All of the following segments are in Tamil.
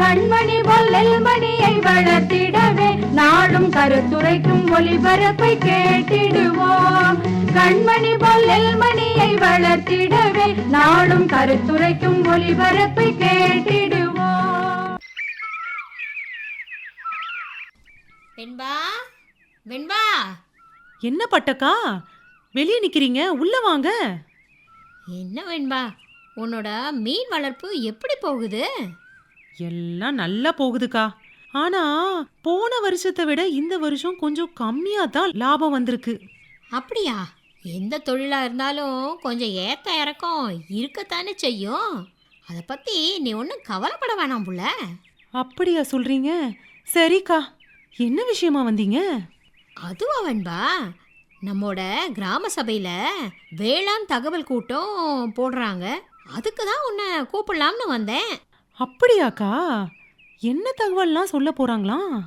கண்மணி பொல்லல் மணியை வளர்த்திடவே நாடும் கருத்துரைக்கும் ஒளிபரப்பை கேட்டிடுவோம். கண்மணி பொல்லல் மணியை வளர்த்திடவே நாடும் கருத்துரைக்கும் ஒளிபரப்பை கேட்டிடுவோம். வெண்பா? வெண்பா? என்ன பட்டக்கா? வெளியே நிக்கிறீங்க உள்ள வாங்க. என்ன வெண்பா? உன்னோட மீன் வளர்ப்பு எப்படி போகுது? எல்லாம் நல்லா போகுதுக்கா. ஆனா போன வருஷத்தை விட இந்த வருஷம் கொஞ்சம் கம்மியா தான் லாபம் வந்திருக்கு. அப்படியா? எந்த தொழிலா இருந்தாலும் கொஞ்சம் ஏத்த இறக்கம் இருக்கத்தானே செய்யும். அதை பத்தி நீ ஒன்றும் கவலைப்பட வேணாம் புள்ள அப்படியா சொல்றீங்க? சரிக்கா. என்ன விஷயமா வந்தீங்க? அதுவா வெண்பா நம்மோட கிராம சபையில வேளாண் தகவல் கூட்டம் போடுறாங்க. அதுக்கு தான் உன்னை கூப்பிடலாம்னு வந்தேன். அப்படியாக்கா? என்ன தகவல்லாம் சொல்ல போறாங்களாம்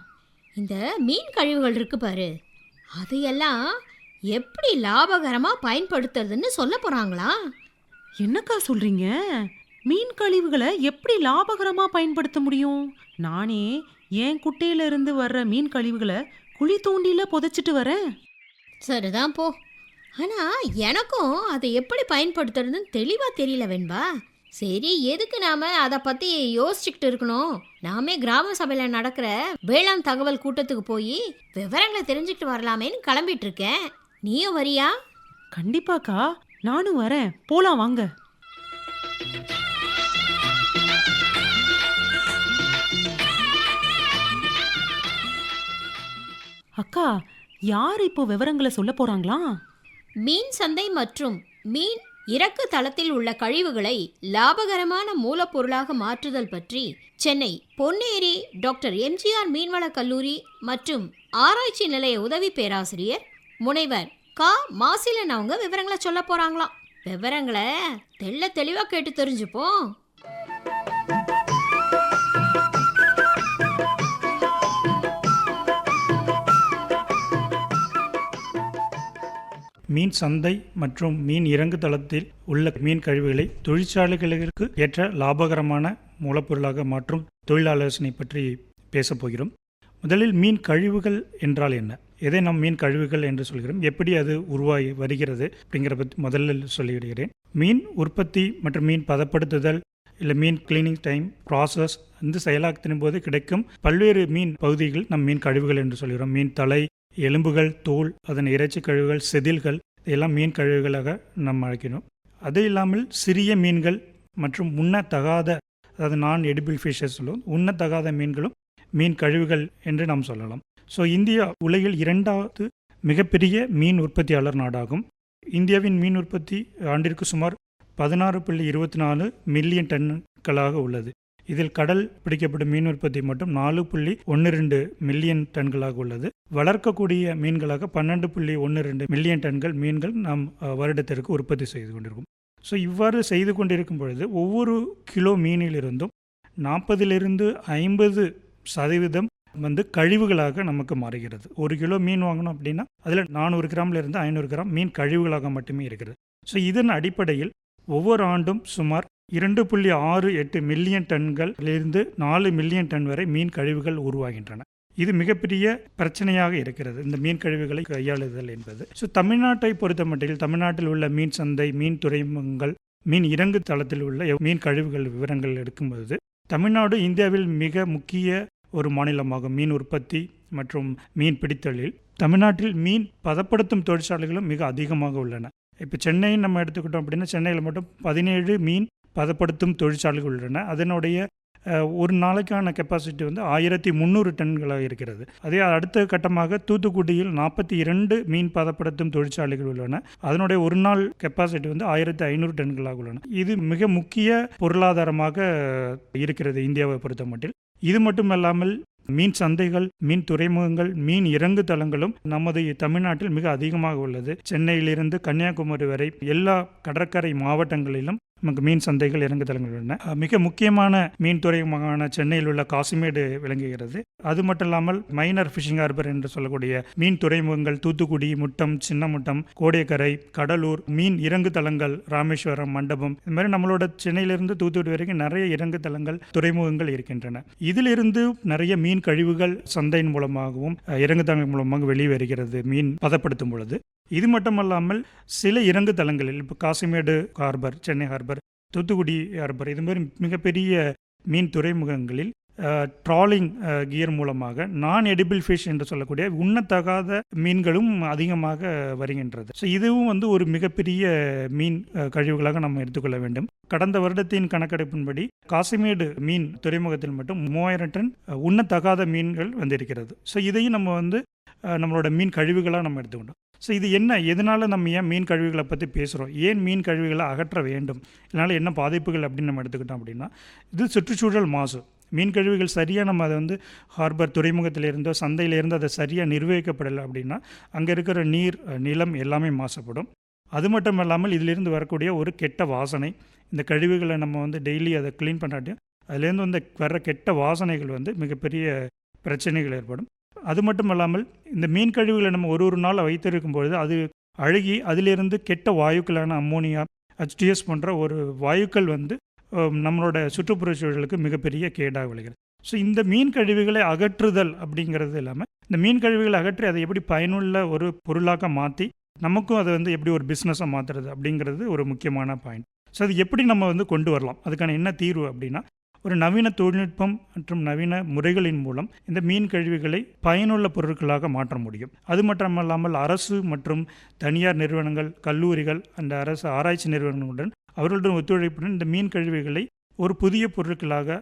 இந்த மீன் கழிவுகள் இருக்கு பாரு. அதையெல்லாம் எப்படி லாபகரமா பயன்படுத்துறதுன்னு சொல்ல போறாங்களா? என்னக்கா சொல்றீங்க? மீன் கழிவுகளை எப்படி லாபகரமா பயன்படுத்த முடியும்? நானே என் குட்டையில இருந்து வர்ற மீன் கழிவுகளை குழி தோண்டில புதைச்சிட்டு வரேன். சரிதான் போ. ஆனா எனக்கும் அதை எப்படி பயன்படுத்துறதுன்னு தெளிவா தெரியல வெண்பா. சரி எதுக்கு நாம அதை பத்தி யோசிச்சுக்கிட்டு இருக்கணும்? நாமே கிராம சபையில நடக்கிற வேளாண் தகவல் கூட்டத்துக்கு போய் விவரங்களை தெரிஞ்சுக்கிட்டு வரலாமேன்னு கிளம்பிட்டு இருக்கேன். நீயும் வரியா? கண்டிப்பாக்கா நானும் வரேன். போலாம் வாங்க. அக்கா யார் இப்போ விவரங்களை சொல்ல போறாங்களா? மீன் சந்தை மற்றும் மீன் இறக்கு தளத்தில் உள்ள கழிவுகளை லாபகரமான மூலப்பொருளாக மாற்றுதல் பற்றி சென்னை பொன்னேரி டாக்டர் எம்ஜிஆர் மீன்வளக் கல்லூரி மற்றும் ஆராய்ச்சி நிலைய உதவி பேராசிரியர் முனைவர் கா. மாசிலன் அவங்க விவரங்களை சொல்ல போறாங்களாம். விவரங்களை தெள்ள தெளிவா கேட்டு தெரிஞ்சுப்போம். மீன் சந்தை மற்றும் மீன் இறங்கு தளத்தில் உள்ள மீன் கழிவுகளை தொழிற்சாலைகளுக்கு ஏற்ற லாபகரமான மூலப்பொருளாக மாற்றும் தொழிலாலோசனை பற்றி பேசப்போகிறோம் முதலில் மீன் கழிவுகள் என்றால் என்ன? எதை நாம் மீன் கழிவுகள் என்று சொல்கிறோம்? எப்படி அது உருவாகி வருகிறது அப்படிங்கிற பற்றி முதலில் சொல்லிவிடுகிறேன். மீன் உற்பத்தி மற்றும் மீன் பதப்படுத்துதல் இல்லை மீன் கிளீனிங் டைம் ப்ராசஸ் இந்த செயலாக்கத்தின் போது கிடைக்கும் பல்வேறு மீன் பகுதிகள் நம் மீன் கழிவுகள் என்று சொல்கிறோம். மீன் தலை எலும்புகள் தோல் அதன் இறைச்சி கழிவுகள் செதில்கள் இதெல்லாம் மீன் கழிவுகளாக நாம் அழைக்கணும் அது இல்லாமல் சிறிய மீன்கள் மற்றும் உண்ணத்தகாத அதாவது நான் எடிபிள் ஃபிஷஸ் சொல்லுவோம் உண்ணத்தகாத மீன்களும் மீன் கழிவுகள் என்று நாம் சொல்லலாம். ஸோ இந்தியா உலகில் இரண்டாவது மிகப்பெரிய மீன் உற்பத்தியாளர் நாடாகும். இந்தியாவின் மீன் உற்பத்தி ஆண்டிற்கு சுமார் பதினாறு புள்ளி இருபத்தி நாலு மில்லியன் டன்களாக உள்ளது. இதில் கடல் பிடிக்கப்படும் மீன் உற்பத்தி மட்டும் நாலு புள்ளி ஒன்று ரெண்டு மில்லியன் டன்களாக உள்ளது. வளர்க்கக்கூடிய மீன்களாக பன்னெண்டு புள்ளி ஒன்று ரெண்டு மில்லியன் டன்கள் மீன்கள் நாம் வருடத்திற்கு உற்பத்தி செய்து கொண்டிருக்கும். ஸோ இவ்வாறு செய்து கொண்டிருக்கும் பொழுது ஒவ்வொரு கிலோ மீனிலிருந்தும் நாற்பதிலிருந்து ஐம்பது சதவீதம் வந்து கழிவுகளாக நமக்கு மாறுகிறது. ஒரு கிலோ மீன் வாங்கணும் அப்படின்னா அதில் நானூறு கிராம்ல இருந்து ஐநூறு கிராம் மீன் கழிவுகளாக மட்டுமே இருக்கிறது ஸோ இதன் அடிப்படையில் ஒவ்வொரு ஆண்டும் சுமார் இரண்டு புள்ளி ஆறு எட்டு மில்லியன் டன்களிலிருந்து நாலு மில்லியன் டன் வரை மீன் கழிவுகள் உருவாகின்றன. இது மிகப்பெரிய பிரச்சனையாக இருக்கிறது. இந்த மீன் கழிவுகளை கையாளுதல் என்பது. ஸோ தமிழ்நாட்டை பொறுத்த மட்டில் தமிழ்நாட்டில் உள்ள மீன் சந்தை மீன் துறைமுகங்கள் மீன் இறங்கு தளத்தில் உள்ள மீன் கழிவுகள் விவரங்கள் எடுக்கும்போது தமிழ்நாடு இந்தியாவில் மிக முக்கிய ஒரு மாநிலமாகும். மீன் உற்பத்தி மற்றும் மீன் பிடித்தலில் தமிழ்நாட்டில் மீன் பதப்படுத்தும் தொழிற்சாலைகளும் மிக அதிகமாக உள்ளன. இப்போ சென்னை நம்ம எடுத்துக்கிட்டோம் அப்படின்னா சென்னையில் மட்டும் பதினேழு மீன் பதப்படுத்தும் தொழிற்சாலைகள் உள்ளன. அதனுடைய ஒரு நாளைக்கான கெப்பாசிட்டி வந்து ஆயிரத்தி முந்நூறு டன்களாக இருக்கிறது. அதே அடுத்த கட்டமாக தூத்துக்குடியில் நாற்பத்தி இரண்டு மீன் பதப்படுத்தும் தொழிற்சாலைகள் உள்ளன. அதனுடைய ஒரு நாள் கெப்பாசிட்டி வந்து ஆயிரத்தி ஐநூறு டன்களாக உள்ளன. இது மிக முக்கிய பொருளாதாரமாக இருக்கிறது இந்தியாவை பொறுத்த மட்டில். இது மட்டுமல்லாமல் மீன் சந்தைகள் மீன் துறைமுகங்கள் மீன் இறங்கு தளங்களும் நமது தமிழ்நாட்டில் மிக அதிகமாக உள்ளது. சென்னையிலிருந்து கன்னியாகுமரி வரை எல்லா கடற்கரை மாவட்டங்களிலும் நமக்கு மீன் சந்தைகள் இறங்குதலங்கள் உள்ளன. மிக முக்கியமான மீன் துறைமுகமான சென்னையில் உள்ள காசிமேடு விளங்குகிறது. அது மட்டும் இல்லாமல் மைனர் ஃபிஷிங் ஹார்பர் என்று சொல்லக்கூடிய மீன் துறைமுகங்கள் தூத்துக்குடி முட்டம் சின்னமுட்டம் கோடைக்கரை கடலூர் மீன் இறங்கு தளங்கள் ராமேஸ்வரம் மண்டபம் இது மாதிரி நம்மளோட சென்னையிலிருந்து தூத்துக்குடி வரைக்கும் நிறைய இறங்கு தளங்கள் துறைமுகங்கள் இருக்கின்றன. இதிலிருந்து நிறைய மீன் கழிவுகள் சந்தையின் மூலமாகவும் இறங்கு தளங்கள் மூலமாக வெளியே வருகிறது மீன் பதப்படுத்தும் பொழுது. இது மட்டுமல்லாமல் சில இறங்கு தளங்களில் இப்போ Kasimedu harbour Chennai harbour Thoothukudi harbour இது மாதிரி மிகப்பெரிய மீன் துறைமுகங்களில் ட்ராலிங் கியர் மூலமாக நான் எடிபிள் ஃபிஷ் என்று சொல்லக்கூடிய உண்ணத்தகாத மீன்களும் அதிகமாக வருகின்றது. ஸோ இதுவும் வந்து ஒரு மிகப்பெரிய மீன் கழிவுகளாக நம்ம எடுத்துக்கொள்ள வேண்டும். கடந்த வருடத்தின் கணக்கெடுப்பின்படி காசிமேடு மீன் துறைமுகத்தில் மட்டும் மூவாயிரம் டன் உண்ணத்தகாத மீன்கள் வந்திருக்கிறது. ஸோ இதையும் நம்ம வந்து நம்மளோட மீன் கழிவுகளாக நம்ம எடுத்துக்கணும் ஸோ இது என்ன? எதனால் நம்ம ஏன் மீன் கழிவுகளை பற்றி பேசுகிறோம் ஏன் மீன் கழிவுகளை அகற்ற வேண்டும்? இதனால் என்ன பாதிப்புகள் அப்படின்னு நம்ம எடுத்துக்கிட்டோம் அப்படின்னா இது சுற்றுச்சூழல் மாசு. மீன் கழிவுகள் சரியாக நம்ம அதை வந்து ஹார்பர் துறைமுகத்திலிருந்தோ சந்தையிலிருந்தோ அதை சரியாக நிர்வகிக்கப்படலை அப்படின்னா அங்கே இருக்கிற நீர் நிலம் எல்லாமே மாசுபடும். அது மட்டும் இல்லாமல் இதிலிருந்து வரக்கூடிய ஒரு கெட்ட வாசனை இந்த கழிவுகளை நம்ம வந்து டெய்லி அதை க்ளீன் பண்ணாட்டியும் அதுலேருந்து வந்து வர்ற கெட்ட வாசனைகள் வந்து மிகப்பெரிய பிரச்சனைகள் ஏற்படும். அது மட்டும் இல்லாமல் இந்த மீன் கழிவுகளை நம்ம ஒரு ஒரு நாள் வைத்திருக்கும் பொழுது அது அழுகி அதிலிருந்து கெட்ட வாயுக்களான அம்மோனியா ஹெச்டிஎஸ் போன்ற ஒரு வாயுக்கள் வந்து நம்மளோட சுற்றுப்புற சூழலுக்கு மிகப்பெரிய கேடாக விளைகிறது. ஸோ இந்த மீன் கழிவுகளை அகற்றுதல் அப்படிங்கிறது இல்லாமல் இந்த மீன் கழிவுகளை அகற்றி அதை எப்படி பயனுள்ள ஒரு பொருளாக மாற்றி நமக்கும் அதை வந்து எப்படி ஒரு பிஸ்னஸாக மாற்றுறது அப்படிங்கிறது ஒரு முக்கியமான பாயிண்ட் ஸோ அது எப்படி நம்ம வந்து கொண்டு வரலாம்? அதுக்கான என்ன தீர்வு அப்படின்னா ஒரு நவீன தொழில்நுட்பம் மற்றும் நவீன முறைகளின் மூலம் இந்த மீன் கழிவுகளை பயனுள்ள பொருட்களாக மாற்ற முடியும். அது மட்டுமல்லாமல் அரசு மற்றும் தனியார் நிறுவனங்கள் கல்லூரிகள் அந்த அரசு ஆராய்ச்சி நிறுவனங்களுடன் அவர்களுடன் ஒத்துழைப்புடன் இந்த மீன் கழிவுகளை ஒரு புதிய பொருட்களாக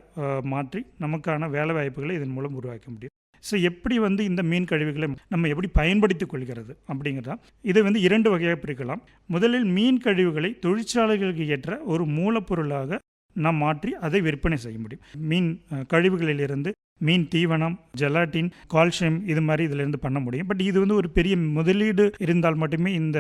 மாற்றி நமக்கான வேலை வாய்ப்புகளை இதன் மூலம் உருவாக்க முடியும். ஸோ எப்படி வந்து இந்த மீன் கழிவுகளை நம்ம எப்படி பயன்படுத்திக் கொள்கிறது அப்படிங்கிறதா? இதை வந்து இரண்டு வகையாக பிரிக்கலாம். முதலில் மீன் கழிவுகளை தொழிற்சாலைகளுக்கு ஏற்ற ஒரு மூலப்பொருளாக நாம் மாற்றி அதை விற்பனை செய்ய முடியும். மீன் கழிவுகளிலிருந்து மீன் தீவனம் ஜெலாட்டின் கால்சியம் இது மாதிரி இதிலிருந்து பண்ண முடியும். பட் இது வந்து ஒரு பெரிய முதலீடு இருந்தால் மட்டுமே இந்த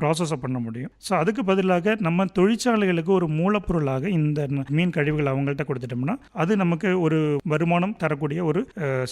ப்ராசஸை பண்ண முடியும். ஸோ அதுக்கு பதிலாக நம்ம தொழிற்சாலைகளுக்கு ஒரு மூலப்பொருளாக இந்த மீன் கழிவுகள் அவங்கள்ட்ட கொடுத்துட்டோம்னா அது நமக்கு ஒரு வருமானம் தரக்கூடிய ஒரு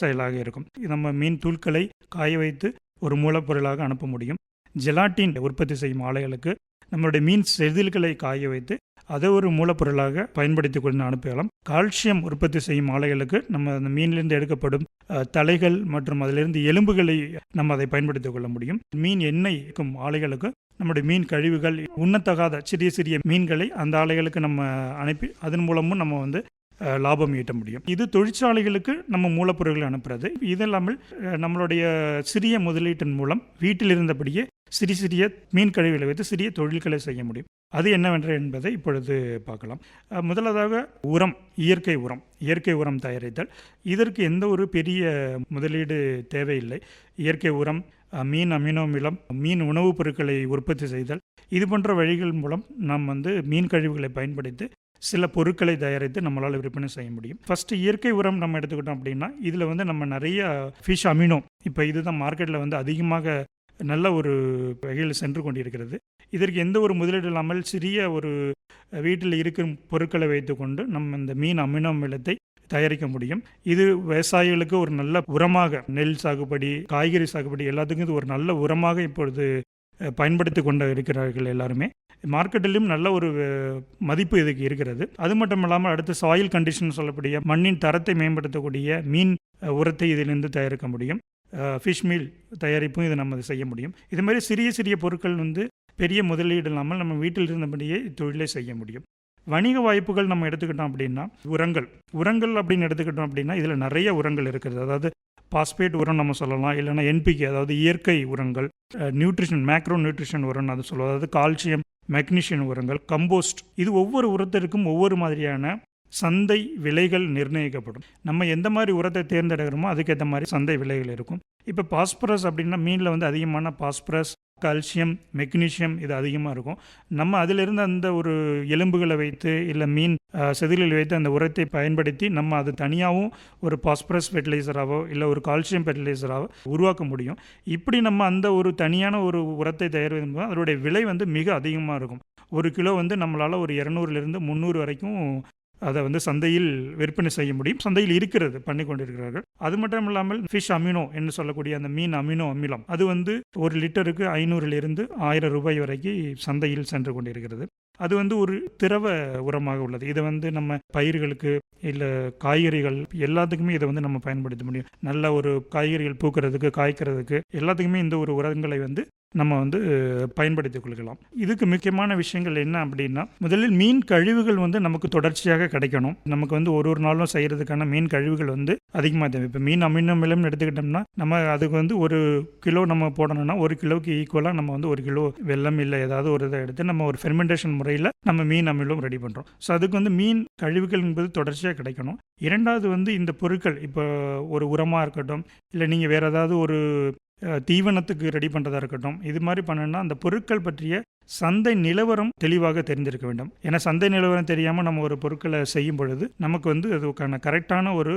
செயலாக இருக்கும். நம்ம மீன் தூள்களை காய வைத்து ஒரு மூலப்பொருளாக அனுப்ப முடியும். ஜெலாட்டின் உற்பத்தி செய்யும் ஆலைகளுக்கு நம்மளுடைய மீன் செதில்களை காய வைத்து அதை ஒரு மூலப்பொருளாக பயன்படுத்தி கொண்டு அனுப்பலாம் கால்சியம் உற்பத்தி செய்யும் ஆலைகளுக்கு நம்ம அந்த மீனிலிருந்து எடுக்கப்படும் தலைகள் மற்றும் அதிலிருந்து எலும்புகளை நம்ம அதை பயன்படுத்திக் கொள்ள முடியும். மீன் எண்ணெய் இருக்கும் ஆலைகளுக்கு நம்முடைய மீன் கழிவுகள் உண்ணத்தகாத சிறிய சிறிய மீன்களை அந்த ஆலைகளுக்கு நம்ம அனுப்பி அதன் மூலமும் நம்ம வந்து லாபம் ஈட்ட முடியும். இது தொழிற்சாலைகளுக்கு நம்ம மூலப்பொருட்களை அனுப்புறது. இது இல்லாமல் நம்மளுடைய சிறிய முதலீட்டின் மூலம் வீட்டில் இருந்தபடியே சிறிய சிறிய மீன் கழிவுகளை வைத்து சிறிய தொழில்களை செய்ய முடியும். அது என்னவென்று என்பதை இப்பொழுது பார்க்கலாம். முதலாவதாக உரம் இயற்கை உரம் இயற்கை உரம் தயாரித்தல். இதற்கு எந்த ஒரு பெரிய முதலீடு தேவையில்லை. இயற்கை உரம் மீன் அமினோமிலம் மீன் உணவுப் பொருட்களை உற்பத்தி செய்தல். இது போன்ற வழிகள் மூலம் நாம் வந்து மீன் கழிவுகளை பயன்படுத்தி சில பொருட்களை தயாரித்து நம்மளால் விற்பனை செய்ய முடியும். ஃபஸ்ட்டு இயற்கை உரம் நம்ம எடுத்துக்கிட்டோம் அப்படின்னா இதில் வந்து நம்ம நிறைய ஃபிஷ் அமினோ இப்போ இதுதான் மார்க்கெட்டில் வந்து அதிகமாக நல்ல ஒரு வகையில் சென்று கொண்டிருக்கிறது. இதற்கு எந்த ஒரு முதலீடு இல்லாமல் சிறிய ஒரு வீட்டில் இருக்கும் பொருட்களை வைத்துக்கொண்டு நம்ம இந்த மீன் அமினோ அமிலத்தை தயாரிக்க முடியும். இது விவசாயிகளுக்கு ஒரு நல்ல உரமாக நெல் சாகுபடி காய்கறி சாகுபடி எல்லாத்துக்கும் இது ஒரு நல்ல உரமாக இப்பொழுது பயன்படுத்தி கொண்டு இருக்கிறார்கள் எல்லாருமே. மார்க்கெட்டிலும் நல்ல ஒரு மதிப்பு இதுக்கு இருக்கிறது. அது மட்டும் இல்லாமல் அடுத்து சாயில் கண்டிஷன் சொல்லக்கூடிய மண்ணின் தரத்தை மேம்படுத்தக்கூடிய மீன் உரத்தை இதிலிருந்து தயாரிக்க முடியும். ஃபிஷ் மீல் தயாரிப்பும் இதை நம்ம செய்ய முடியும். இது மாதிரி சிறிய சிறிய பொருட்கள் வந்து பெரிய முதலீடு இல்லாமல் நம்ம வீட்டில் இருந்தபடியே தொழிலை செய்ய முடியும். வணிக வாய்ப்புகள் நம்ம எடுத்துக்கிட்டோம் அப்படின்னா உரங்கள். உரங்கள் அப்படின்னு எடுத்துக்கிட்டோம் அப்படின்னா இதில் நிறைய உரங்கள் இருக்கிறது அதாவது பாஸ்பேட் உரம் நம்ம சொல்லலாம். இல்லைன்னா என்பிகே அதாவது இயற்கை உரங்கள். நியூட்ரிஷன் மேக்ரோ நியூட்ரிஷன் உரம்னு அது சொல்லுவோம் அதாவது கால்சியம் மெக்னீஷியன் உரங்கள் கம்போஸ்ட் இது ஒவ்வொரு உரத்திற்கும் ஒவ்வொரு மாதிரியான சந்தை விலைகள் நிர்ணயிக்கப்படும். நம்ம எந்த மாதிரி உரத்தை தேர்ந்தெடுக்கிறோமோ அதுக்கேற்ற மாதிரி சந்தை விலைகள் இருக்கும். இப்போ பாஸ்பரஸ் அப்படின்னா மீனில் வந்து அதிகமான பாஸ்பரஸ் கால்சியம் மெக்னீஷியம் இது அதிகமாக இருக்கும். நம்ம அதிலிருந்து அந்த ஒரு எலும்புகளை வைத்து இல்லை மீன் செதிலில் வைத்து அந்த உரத்தை பயன்படுத்தி நம்ம அது தனியாகவும் ஒரு பாஸ்பரஸ் ஃபெர்டிலைசராகவோ இல்லை ஒரு கால்சியம் ஃபெர்டிலைசராகவோ உருவாக்க முடியும். இப்படி நம்ம அந்த ஒரு தனியான ஒரு உரத்தை தயாரிப்பதன் மூலம் அதனுடைய விலை வந்து மிக அதிகமாக இருக்கும். ஒரு கிலோ வந்து நம்மளால் ஒரு இரநூறுலேருந்து முந்நூறு வரைக்கும் அதை வந்து சந்தையில் விற்பனை செய்ய முடியும். சந்தையில் இருக்கிறது பண்ணி கொண்டிருக்கிறார்கள். அது மட்டும் இல்லாமல் ஃபிஷ் அமினோ என்று சொல்லக்கூடிய அந்த மீன் அமினோ அமிலம் அது வந்து ஒரு லிட்டருக்கு ஐநூறிலிருந்து ஆயிரம் ரூபாய் வரைக்கும் சந்தையில் சென்று கொண்டிருக்கிறது. அது வந்து ஒரு திரவ உரமாக உள்ளது. இதை வந்து நம்ம பயிர்களுக்கு இல்லை காய்கறிகள் எல்லாத்துக்குமே இதை வந்து நம்ம பயன்படுத்த முடியும். நல்ல ஒரு காய்கறிகள் பூக்கிறதுக்கு காய்க்கிறதுக்கு எல்லாத்துக்குமே இந்த ஒரு உரங்களை வந்து நம்ம வந்து பயன்படுத்திக் கொள்கலாம். இதுக்கு முக்கியமான விஷயங்கள் என்ன அப்படின்னா முதலில் மீன் கழிவுகள் வந்து நமக்கு தொடர்ச்சியாக கிடைக்கணும். நமக்கு வந்து ஒரு ஒரு நாளும் செய்கிறதுக்கான மீன் கழிவுகள் வந்து அதிகமாக தேவை. இப்போ மீன் அமினோ எடுத்துக்கிட்டோம்னா நம்ம அதுக்கு வந்து ஒரு கிலோ நம்ம போடணும்னா ஒரு கிலோவுக்கு ஈக்குவலாக நம்ம வந்து ஒரு கிலோ வெள்ளம் இல்லை ஏதாவது ஒரு இதை எடுத்து நம்ம ஒரு ஃபெர்மெண்டேஷன் முறையில் நம்ம மீன் அமிலம் ரெடி பண்ணுறோம் ஸோ அதுக்கு வந்து மீன் கழிவுகள் என்பது தொடர்ச்சியாக கிடைக்கணும். இரண்டாவது வந்து இந்த பொருட்கள் இப்போ ஒரு உரமாக இருக்கட்டும் இல்லை நீங்கள் வேறு ஏதாவது ஒரு தீவனத்துக்கு ரெடி பண்ணுறதா இருக்கட்டும். இது மாதிரி பண்ணணும்னா அந்த பொருட்கள் பற்றிய சந்தை நிலவரம் தெளிவாக தெரிஞ்சிருக்க வேண்டும். ஏன்னா சந்தை நிலவரம் தெரியாமல் நம்ம ஒரு பொருட்களை செய்யும் பொழுது நமக்கு வந்து அதுக்கான கரெக்டான ஒரு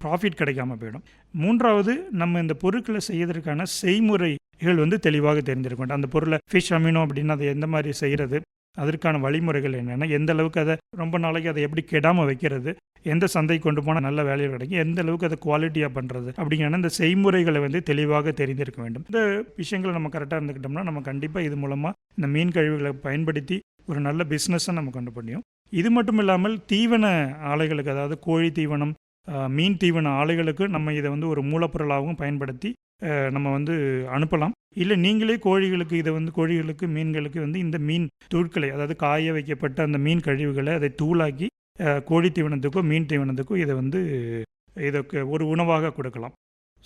ப்ராஃபிட் கிடைக்காம போயிடும். மூன்றாவது நம்ம இந்த பொருட்களை செய்யறதுக்கான செய்முறைகள் வந்து தெளிவாக தெரிஞ்சிருக்க வேண்டும். அந்த பொருளை ஃபிஷ் அமினோ அப்படின்னா அதை எந்த மாதிரி செய்கிறது அதற்கான வழிமுறைகள் என்னென்ன எந்த அளவுக்கு அதை ரொம்ப நாளைக்கு அதை எப்படி கெடாமல் வைக்கிறது எந்த சந்தை கொண்டு போனால் நல்ல வேலையில் கிடைக்கும் எந்த அளவுக்கு அதை குவாலிட்டியாக பண்ணுறது அப்படிங்கிற இந்த செய்முறைகளை வந்து தெளிவாக தெரிந்திருக்க வேண்டும். இந்த விஷயங்களை நம்ம கரெக்டாக இருந்துக்கிட்டோம்னா நம்ம கண்டிப்பாக இது மூலமாக இந்த மீன் கழிவுகளை பயன்படுத்தி ஒரு நல்ல பிஸ்னஸை நம்ம கொண்டு முடியும் இது மட்டும் இல்லாமல் தீவன ஆலைகளுக்கு அதாவது கோழி தீவனம் மீன் தீவன ஆலைகளுக்கு நம்ம இதை வந்து ஒரு மூலப்பொருளாகவும் பயன்படுத்தி நம்ம வந்து அனுப்பலாம். இல்லை நீங்களே கோழிகளுக்கு இதை வந்து கோழிகளுக்கு மீன்களுக்கு வந்து இந்த மீன் தூட்களை அதாவது காய வைக்கப்பட்ட அந்த மீன் கழிவுகளை அதை தூளாக்கி கோழி தீவனத்துக்கோ மீன் தீவனத்துக்கோ இதை வந்து இதை ஒரு உணவாக கொடுக்கலாம்.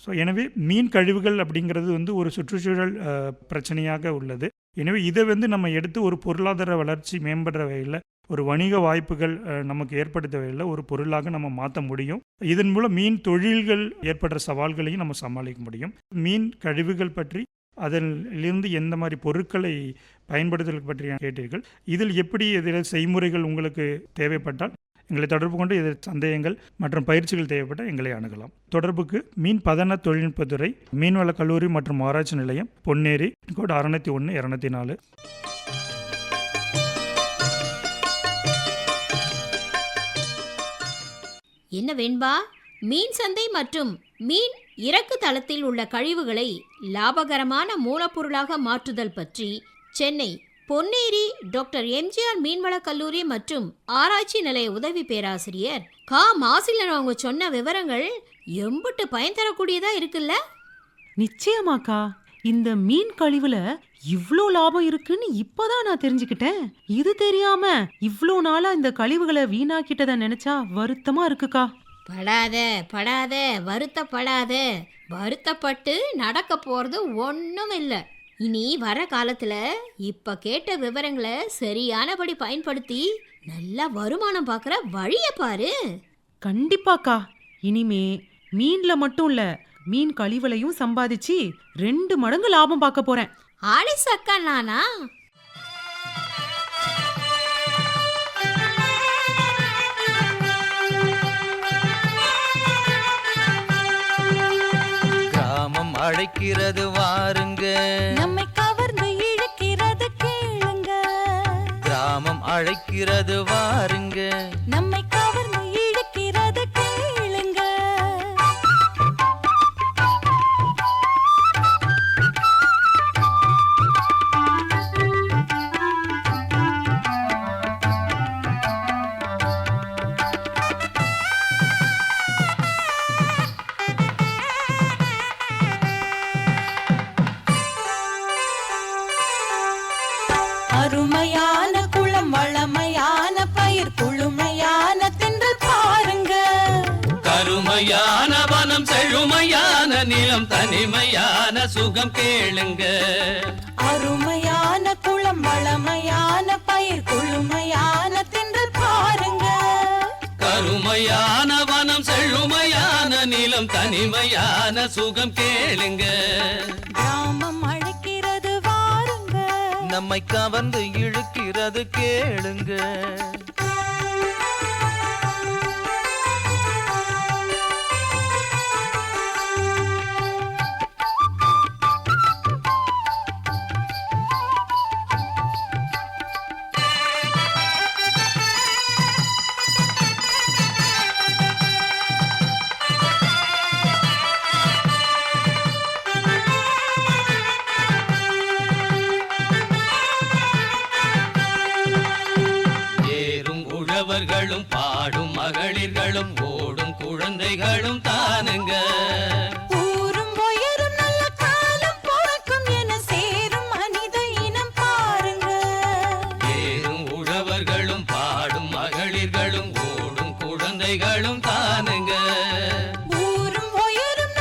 ஸோ எனவே மீன் கழிவுகள் அப்படிங்கிறது வந்து ஒரு சுற்றுச்சூழல் பிரச்சனையாக உள்ளது. எனவே இதை வந்து நம்ம எடுத்து ஒரு பொருளாதார வளர்ச்சி மேம்படுற வகையில் ஒரு வணிக வாய்ப்புகள் நமக்கு ஏற்படுத்த வகையில் ஒரு பொருளாக நம்ம மாற்ற முடியும். இதன் மூலம் மீன் தொழில்கள் ஏற்படுற சவால்களையும் நம்ம சமாளிக்க முடியும். மீன் கழிவுகள் பற்றி அதிலிருந்து எந்த மாதிரி பொருட்களை பயன்படுத்துதல் பற்றி கேட்டீர்கள். இதில் எப்படி இதில் செய்முறைகள் உங்களுக்கு தேவைப்பட்டால் எங்களை தொடர்பு கொண்டு இதில் சந்தேகங்கள் மற்றும் பயிற்சிகள் தேவைப்பட்ட எங்களை அணுகலாம். தொடர்புக்கு மீன் பதன தொழில்நுட்பத்துறை மீன்வள கல்லூரி மற்றும் ஆராய்ச்சி நிலையம் பொன்னேரி கோட் அறுநூத்தி ஒன்று இரநூத்தி நாலு. என்ன வேண்பா? மீன் சந்தை மற்றும் மீன் இறக்கு தளத்தில் உள்ள கழிவுகளை லாபகரமான மூலப்பொருளாக மாற்றுதல் பற்றி சென்னை பொன்னேரி டாக்டர் எம்ஜிஆர் மீன்வளக் கல்லூரி மற்றும் ஆராய்ச்சி நிலைய உதவி பேராசிரியர் கா. மாசிலன் அவங்க சொன்ன விவரங்கள் எம்புட்டு பயன் தரக்கூடியதா இருக்குல்ல? நிச்சயமாக்கா. இந்த மீன் கழிவுல இவ்ளோ லாபம் இருக்குன்னு இப்பதான் நான் தெரிஞ்சுக்கிட்டேன். இது தெரியாம இவ்ளோ நாளா இந்த கழிவுகளை வீணாக்கிட்டத நினைச்சா வருத்தமா இருக்குக்கா. படாத படாத வருத்தப்படாத. வருத்தப்பட்டு நடக்க போறது ஒன்றும் இல்லை இனி வர காலத்துல இப்ப கேட்ட விவரங்களை சரியானபடி பயன்படுத்தி நல்லா வருமானம் பார்க்குற வழிய பாரு. கண்டிப்பாக்கா. இனிமே மீன்ல மட்டும் இல்ல மீன் கழிவுலையும் சம்பாதிச்சு ரெண்டு மடங்கு லாபம் பார்க்க போறேன். ஆடி சக்கா நானா? கிராமம் அழைக்கிறது வாருங்க. அழைக்கிறது வாருங்க. சுகம் கேளுங்க. அருமையான குளம் வளமையான பயிர் குளுமையான தென்றல் பாருங்க. கருமையான வனம் செழுமையான நிலம் தனிமையான சுகம் கேளுங்க. கிராமம் அழைக்கிறது வா நம்மை கவர்ந்து இழுக்கிறது கேளுங்க. ஏறும் உழவர்களும் பாடும் மகளிர்களும் ஓடும் குழந்தைகளும் தானுங்க. ஊரும் உயரும்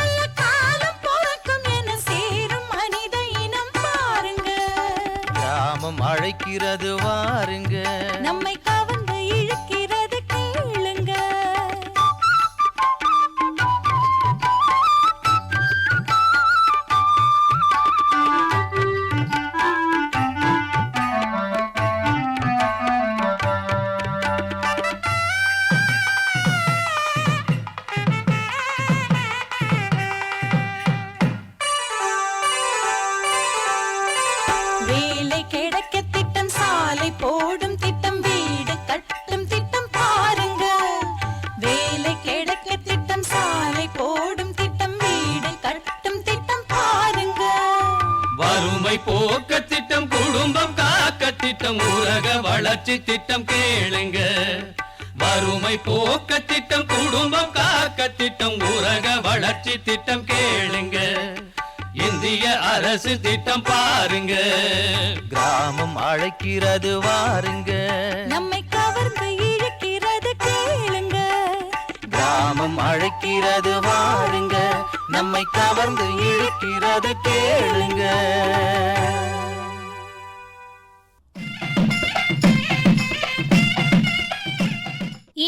திட்டம் ஊரக வளர்ச்சி திட்டம் கேளுங்க. வறுமை போக்க திட்டம் குடும்பம் காக்க திட்டம் ஊரக வளர்ச்சி திட்டம் கேளுங்க. இந்திய அரசு திட்டம் பாருங்க. கிராமம் அழைக்கிறது வாருங்க. நம்மை கவர்ந்து இழுக்கிறது கேளுங்க. கிராமம் அழைக்கிறது வாருங்க. நம்மை கவர்ந்து இழுக்கிறது கேளுங்க.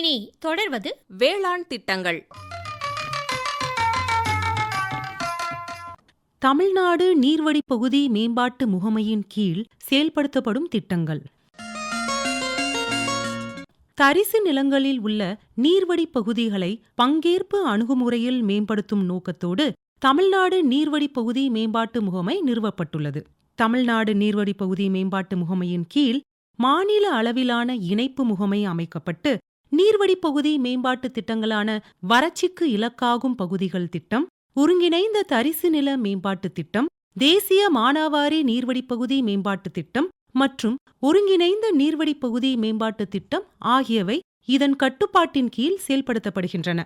இனி தொடர்வது வேளாண் திட்டங்கள். தமிழ்நாடு நீர்வழி பகுதி மேம்பாட்டு முகமையின் கீழ் செயல்படுத்தப்படும் திட்டங்கள். தரிசு நிலங்களில் உள்ள நீர்வழி பகுதிகளை பங்கேற்பு அணுகுமுறையில் மேம்படுத்தும் நோக்கத்தோடு தமிழ்நாடு நீர்வழி பகுதி மேம்பாட்டு முகமை நிறுவப்பட்டுள்ளது. தமிழ்நாடு நீர்வழி பகுதி மேம்பாட்டு முகமையின் கீழ் மாநில அளவிலான இணைப்பு முகமை அமைக்கப்பட்டு நீர்வடி பகுதி மேம்பாட்டு திட்டங்களான வறட்சிக்கு இலக்காகும் பகுதிகள் திட்டம் ஒருங்கிணைந்த தரிசு நில மேம்பாட்டு திட்டம் தேசிய மானாவாரி நீர்வடிப்பகுதி மேம்பாட்டு திட்டம் மற்றும் ஒருங்கிணைந்த நீர்வடிப்பகுதி மேம்பாட்டு திட்டம் ஆகியவை இதன் கட்டுப்பாட்டின் கீழ் செயல்படுத்தப்படுகின்றன.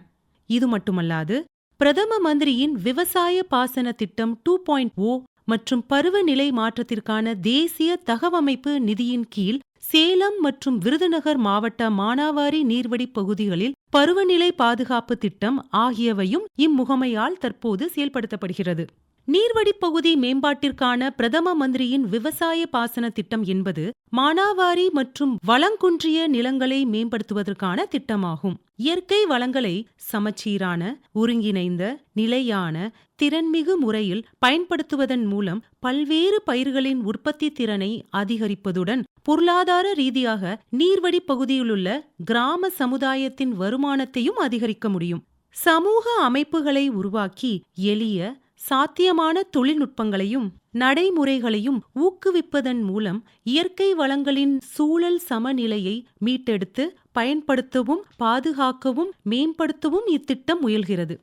இது மட்டுமல்லாது பிரதம மந்திரியின் விவசாய பாசன திட்டம் டூ பாயிண்ட் ஓ மற்றும் பருவநிலை மாற்றத்திற்கான தேசிய தகவமைப்பு நிதியின் கீழ் சேலம் மற்றும் விருதுநகர் மாவட்ட மானாவாரி நீர்வடி பகுதிகளில் பருவநிலை பாதுகாப்பு திட்டம் ஆகியவையும் இம்முகமையால் தற்போது செயல்படுத்தப்படுகிறது. நீர்வடிப்பகுதி மேம்பாட்டிற்கான பிரதம மந்திரியின் விவசாய பாசன திட்டம் என்பது மானாவாரி மற்றும் வளங்குன்றிய நிலங்களை மேம்படுத்துவதற்கான திட்டமாகும். இயற்கை வளங்களை சமச்சீரான ஒருங்கிணைந்த நிலையான திறன்மிகு முறையில் பயன்படுத்துவதன் மூலம் பல்வேறு பயிர்களின் உற்பத்தி திறனை அதிகரிப்பதுடன் பொருளாதார ரீதியாக நீர்வடி பகுதியிலுள்ள கிராம சமுதாயத்தின் வருமானத்தையும் அதிகரிக்க முடியும். சமூக அமைப்புகளை உருவாக்கி எளிய சாத்தியமான தொழில்நுட்பங்களையும் நடைமுறைகளையும் ஊக்குவிப்பதன் மூலம் இயற்கை வளங்களின் சூழல் சமநிலையை மீட்டெடுத்து பயன்படுத்தவும் பாதுகாக்கவும் மேம்படுத்தவும் இத்திட்டம் முயல்கிறது.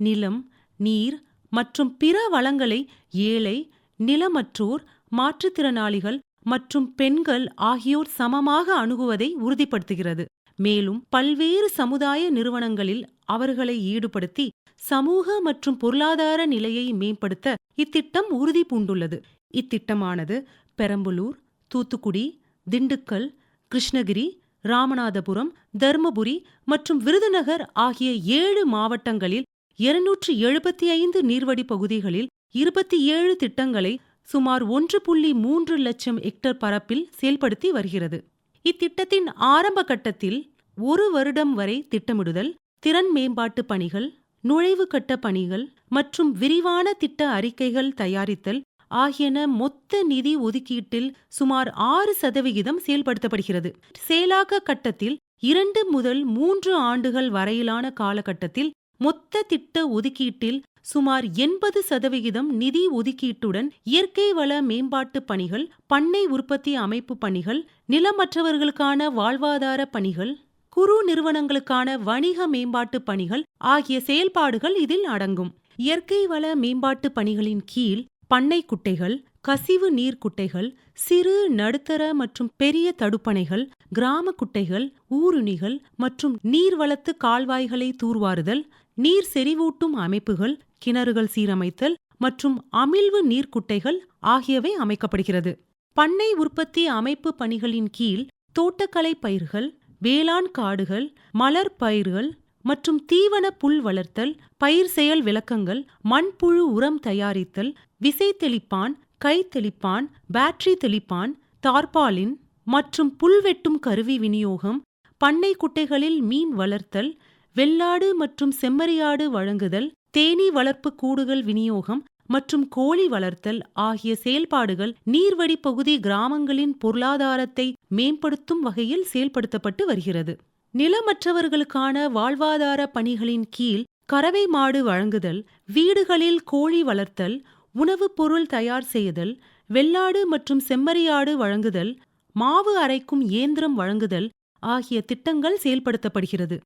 நிலம் நீர் மற்றும் பிற வளங்களை ஏழை நிலமற்றோர் மாற்றுத்திறனாளிகள் மற்றும் பெண்கள் ஆகியோர் சமமாக அணுகுவதை உறுதிப்படுத்துகிறது. மேலும் பல்வேறு சமுதாய நிறுவனங்களில் அவர்களை ஈடுபடுத்தி சமூக மற்றும் பொருளாதார நிலையை மேம்படுத்த இத்திட்டம் உறுதி பூண்டுள்ளது இத்திட்டமானது பெரம்பலூர் தூத்துக்குடி திண்டுக்கல் கிருஷ்ணகிரி ராமநாதபுரம் தர்மபுரி மற்றும் விருதுநகர் ஆகிய ஏழு மாவட்டங்களில் இருநூற்று எழுபத்தி ஐந்து நீர்வடி பகுதிகளில் இருபத்தி ஏழு திட்டங்களை சுமார் ஒன்று புள்ளி மூன்று லட்சம் ஹெக்டர் பரப்பில் செயல்படுத்தி வருகிறது. இத்திட்டத்தின் ஆரம்ப கட்டத்தில் ஒரு வருடம் வரை திட்டமிடுதல் திறன் மேம்பாட்டு பணிகள் நுழைவு கட்ட பணிகள் மற்றும் விரிவான திட்ட அறிக்கைகள் தயாரித்தல் ஆகியன மொத்த நிதி ஒதுக்கீட்டில் சுமார் ஆறு சதவிகிதம் செயல்படுத்தப்படுகிறது. செயலாக்க கட்டத்தில் இரண்டு முதல் மூன்று ஆண்டுகள் வரையிலான காலகட்டத்தில் மொத்த திட்ட ஒதுக்கீட்டில் சுமார் எண்பது சதவிகிதம் நிதி ஒதுக்கீட்டுடன் இயற்கை வள மேம்பாட்டு பணிகள் பண்ணை உற்பத்தி அமைப்பு பணிகள் நிலமற்றவர்களுக்கான வாழ்வாதார பணிகள் குறு நிறுவனங்களுக்கான வணிக மேம்பாட்டு பணிகள் ஆகிய செயல்பாடுகள் இதில் அடங்கும். இயற்கை வள மேம்பாட்டு பணிகளின் கீழ் பண்ணை குட்டைகள் கசிவு நீர் குட்டைகள் சிறு நடுத்தர மற்றும் பெரிய தடுப்பணைகள் கிராம குட்டைகள் ஊருணிகள் மற்றும் நீர்வளத்து கால்வாய்களை தூர்வாறுதல் நீர் செறிவூட்டும் அமைப்புகள் கிணறுகள் சீரமைத்தல் மற்றும் அமிழ்வு நீர்க்குட்டைகள் ஆகியவை அமைக்கப்படுகிறது. பண்ணை உற்பத்தி அமைப்பு பணிகளின் கீழ் தோட்டக்கலை பயிர்கள் வேளாண் காடுகள் மலர் பயிர்கள் மற்றும் தீவன புல் வளர்த்தல் பயிர் செயல் விளக்கங்கள் மண்புழு உரம் தயாரித்தல் விசை தெளிப்பான் கை தெளிப்பான் பேட்டரி தெளிப்பான் தார்பாலின் மற்றும் புல் வெட்டும் கருவி விநியோகம் பண்ணை குட்டைகளில் மீன் வளர்த்தல் வெள்ளாடு மற்றும் செம்மறியாடு வழங்குதல் தேனீ வளர்ப்பு கூடுகள் விநியோகம் மற்றும் கோழி வளர்த்தல் ஆகிய செயல்பாடுகள் நீர்வழி பகுதி கிராமங்களின் பொருளாதாரத்தை மேம்படுத்தும் வகையில் செயல்படுத்தப்பட்டு வருகிறது. நிலமற்றவர்களுக்கான வாழ்வாதார பணிகளின் கீழ் கறவை மாடு வழங்குதல் வீடுகளில் கோழி வளர்த்தல் உணவுப் பொருள் தயார் செய்தல் வெள்ளாடு மற்றும் செம்மறியாடு வழங்குதல் மாவு அரைக்கும் இயந்திரம் வழங்குதல் ஆகிய திட்டங்கள் செயல்படுத்தப்படுகிறது.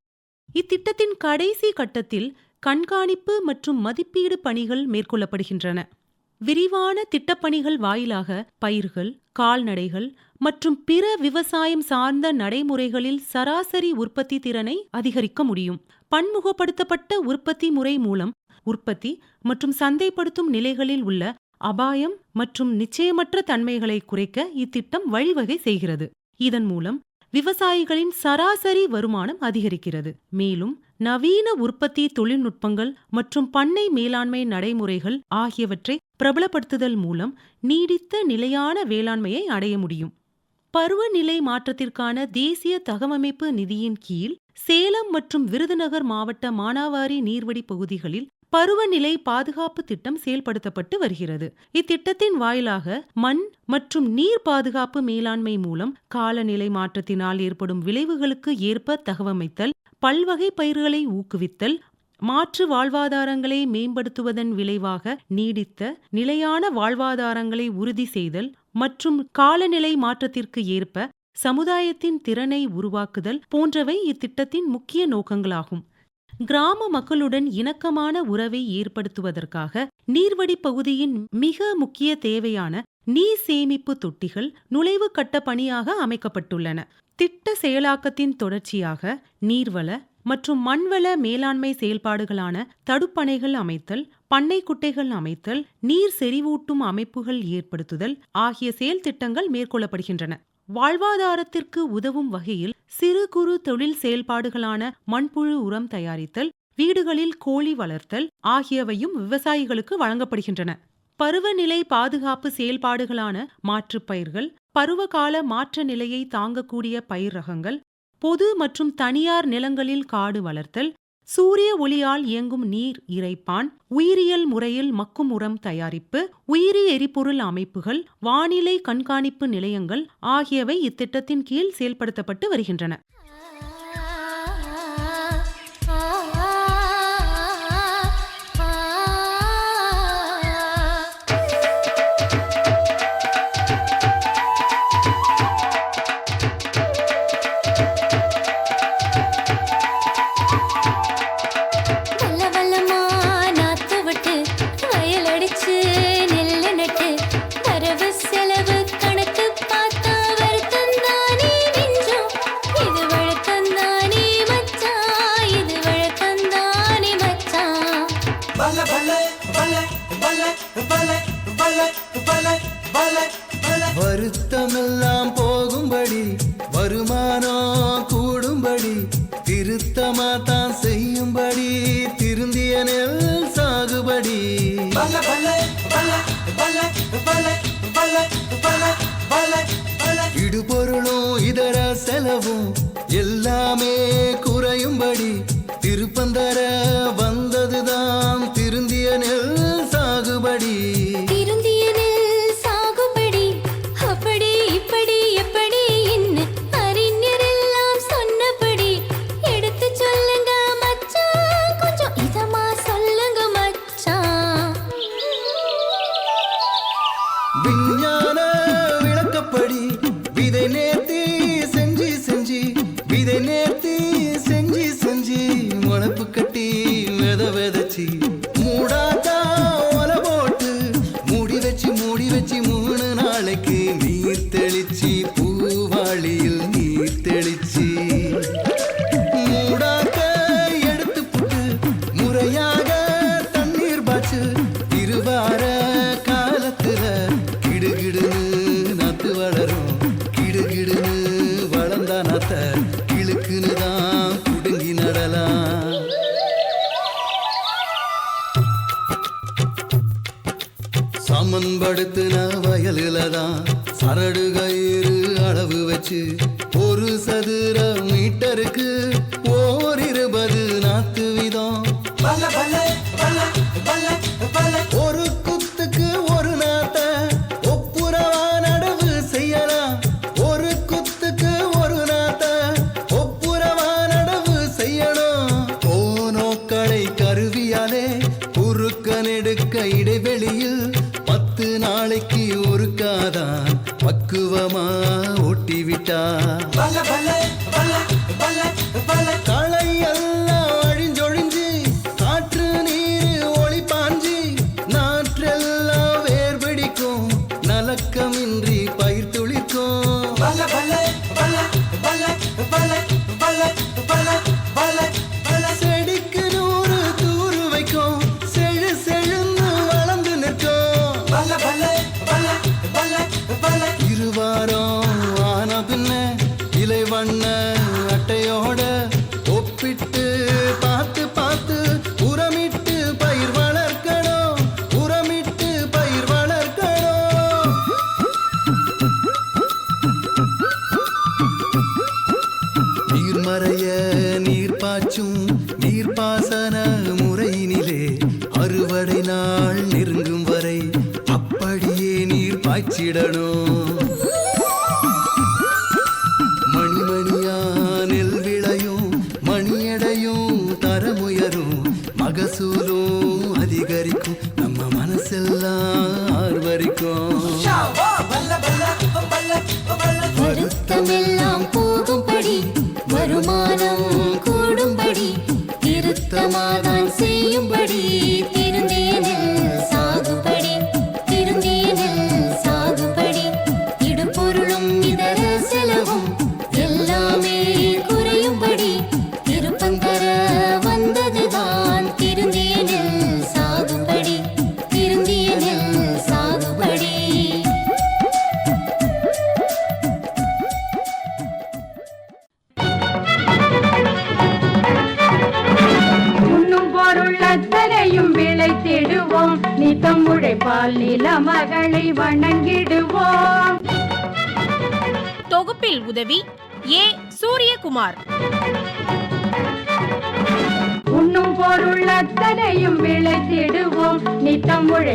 இத்திட்டத்தின் கடைசி கட்டத்தில் கண்காணிப்பு மற்றும் மதிப்பீடு பணிகள் மேற்கொள்ளப்படுகின்றன. விரிவான திட்டப்பணிகள் வாயிலாக பயிர்கள் கால்நடைகள் மற்றும் பிற விவசாயம் சார்ந்த நடைமுறைகளில் சராசரி உற்பத்தி திறனை அதிகரிக்க முடியும். பன்முகப்படுத்தப்பட்ட உற்பத்தி முறை மூலம் உற்பத்தி மற்றும் சந்தைப்படுத்தும் நிலைகளில் உள்ள அபாயம் மற்றும் நிச்சயமற்ற தன்மைகளை குறைக்க இத்திட்டம் வழிவகை செய்கிறது. இதன் மூலம் விவசாயிகளின் சராசரி வருமானம் அதிகரிக்கிறது. மேலும் நவீன உற்பத்தி தொழில்நுட்பங்கள் மற்றும் பண்ணை மேலாண்மை நடைமுறைகள் ஆகியவற்றை பிரபலப்படுத்துதல் மூலம் நீடித்த நிலையான வேளாண்மையை அடைய முடியும். பருவநிலை மாற்றத்திற்கான தேசிய தகவமைப்பு நிதியின் கீழ் சேலம் மற்றும் விருதுநகர் மாவட்ட மானாவாரி நீர்வடி பகுதிகளில் பருவநிலை பாதுகாப்பு திட்டம் செயல்படுத்தப்பட்டு வருகிறது. இத்திட்டத்தின் வாயிலாக மண் மற்றும் நீர் பாதுகாப்பு மேலாண்மை மூலம் காலநிலை மாற்றத்தினால் ஏற்படும் விளைவுகளுக்கு ஏற்ப தகவமைத்தல் பல்வகை பயிர்களை ஊக்குவித்தல் மாற்று வாழ்வாதாரங்களை மேம்படுத்துவதன் விளைவாக நீடித்த நிலையான வாழ்வாதாரங்களை உறுதி செய்தல் மற்றும் காலநிலை மாற்றத்திற்கு ஏற்ப சமுதாயத்தின் திறனை உருவாக்குதல் போன்றவை இத்திட்டத்தின் முக்கிய நோக்கங்களாகும். கிராம மக்களுடன் இணக்கமான உறவை ஏற்படுத்துவதற்காக நீர்வடி பகுதியின் மிக முக்கிய தேவையான நீர் சேமிப்பு தொட்டிகள் நுழைவு கட்ட பணியாக அமைக்கப்பட்டுள்ளன. திட்ட செயலாக்கத்தின் தொடர்ச்சியாக நீர்வள மற்றும் மண்வள மேலாண்மை செயல்பாடுகளான தடுப்பணைகள் அமைத்தல் பண்ணை குட்டைகள் அமைத்தல் நீர் செறிவூட்டும் அமைப்புகள் ஏற்படுத்துதல் ஆகிய செயல் திட்டங்கள் மேற்கொள்ளப்படுகின்றன. வாழ்வாதாரத்திற்கு உதவும் வகையில் சிறு குறு தொழில் செயல்பாடுகளான மண்புழு உரம் தயாரித்தல் வீடுகளில் கோழி வளர்த்தல் ஆகியவையும் விவசாயிகளுக்கு வழங்கப்படுகின்றன. பருவநிலை பாதுகாப்பு செயல்பாடுகளான மாற்றுப் பயிர்கள் பருவகால மாற்ற நிலையை தாங்கக்கூடிய பயிர் ரகங்கள் பொது மற்றும் தனியார் நிலங்களில் காடு வளர்த்தல் சூரிய ஒளியால் இயங்கும் நீர் இறைப்பான் உயிரியல் முறையில் மக்கும் உரம் தயாரிப்பு உயிரி எரிபொருள் அமைப்புகள் வானிலை கண்காணிப்பு நிலையங்கள் ஆகியவை இத்திட்டத்தின் கீழ் செயல்படுத்தப்பட்டு வருகின்றன. ராமன் படுத்துன வயலில் தான் சரடு கயிறு அளவு வச்சு ஒரு சதுர மீட்டருக்கு விடணும். மணிமணியா நெல் விளையும் மணியடையும் தரமுயரும் மகசூலும் அதிகரிக்கும். நம்ம மனசெல்லாம் ஆர்வரிக்கும். வருத்தமில்லை.